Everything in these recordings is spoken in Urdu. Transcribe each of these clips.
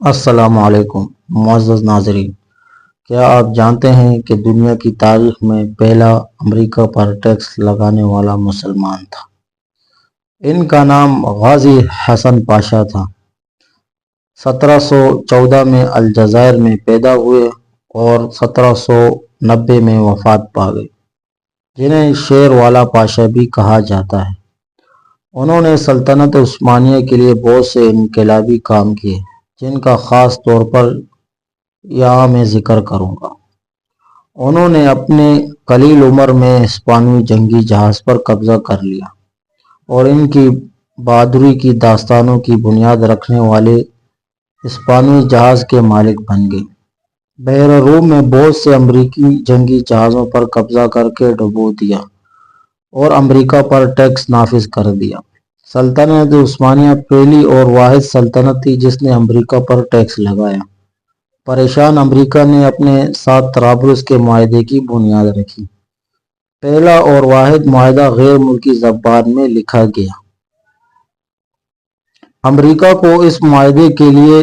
السلام علیکم، معزز ناظرین۔ کیا آپ جانتے ہیں کہ دنیا کی تاریخ میں پہلا امریکہ پر ٹیکس لگانے والا مسلمان تھا؟ ان کا نام غازی حسن پاشا تھا۔ سترہ سو چودہ میں الجزائر میں پیدا ہوئے اور سترہ سو نبے میں وفات پا گئے، جنہیں شیر والا پاشا بھی کہا جاتا ہے۔ انہوں نے سلطنت عثمانیہ کے لیے بہت سے انقلابی کام کیے۔ جن کا خاص طور پر یہاں میں ذکر کروں گا۔ انہوں نے اپنے قلیل عمر میں ہسپانوی جنگی جہاز پر قبضہ کر لیا اور ان کی بہادری کی داستانوں کی بنیاد رکھنے والے ہسپانوی جہاز کے مالک بن گئے۔ بحر روم میں بہت سے امریکی جنگی جہازوں پر قبضہ کر کے ڈبو دیا اور امریکہ پر ٹیکس نافذ کر دیا۔ سلطنت عثمانیہ پہلی اور واحد سلطنت تھی جس نے امریکہ پر ٹیکس لگایا۔ پریشان امریکہ نے اپنے ساتھ طرابلس کے معاہدے کی بنیاد رکھی۔ پہلا اور واحد معاہدہ غیر ملکی زبان میں لکھا گیا۔ امریکہ کو اس معاہدے کے لیے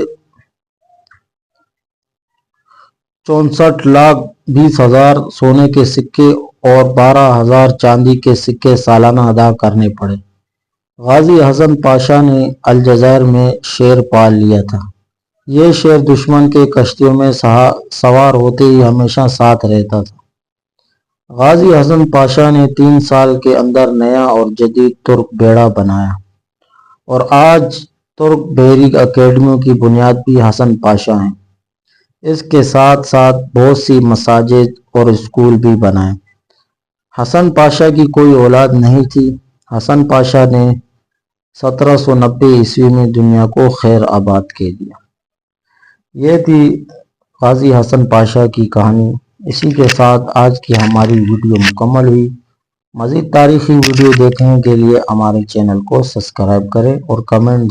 چونسٹھ لاکھ بیس ہزار سونے کے سکے اور بارہ ہزار چاندی کے سکے سالانہ ادا کرنے پڑے۔ غازی حسن پاشا نے الجزائر میں شیر پال لیا تھا۔ یہ شیر دشمن کے کشتیوں میں سوار ہوتے ہی ہمیشہ ساتھ رہتا تھا۔ غازی حسن پاشا نے تین سال کے اندر نیا اور جدید ترک بیڑا بنایا۔ اور آج ترک بحری اکیڈمیوں کی بنیاد بھی حسن پاشا ہیں۔ اس کے ساتھ ساتھ بہت سی مساجد اور اسکول بھی بنائے۔ حسن پاشا کی کوئی اولاد نہیں تھی۔ حسن پاشا نے سترہ سو نبے عیسوی میں دنیا کو خیر آباد کے دیا۔ یہ تھی غازی حسن پاشا کی کہانی۔ اسی کے ساتھ آج کی ہماری ویڈیو مکمل ہوئی۔ مزید تاریخی ویڈیو دیکھنے کے لیے ہمارے چینل کو سبسکرائب کریں اور کمنٹ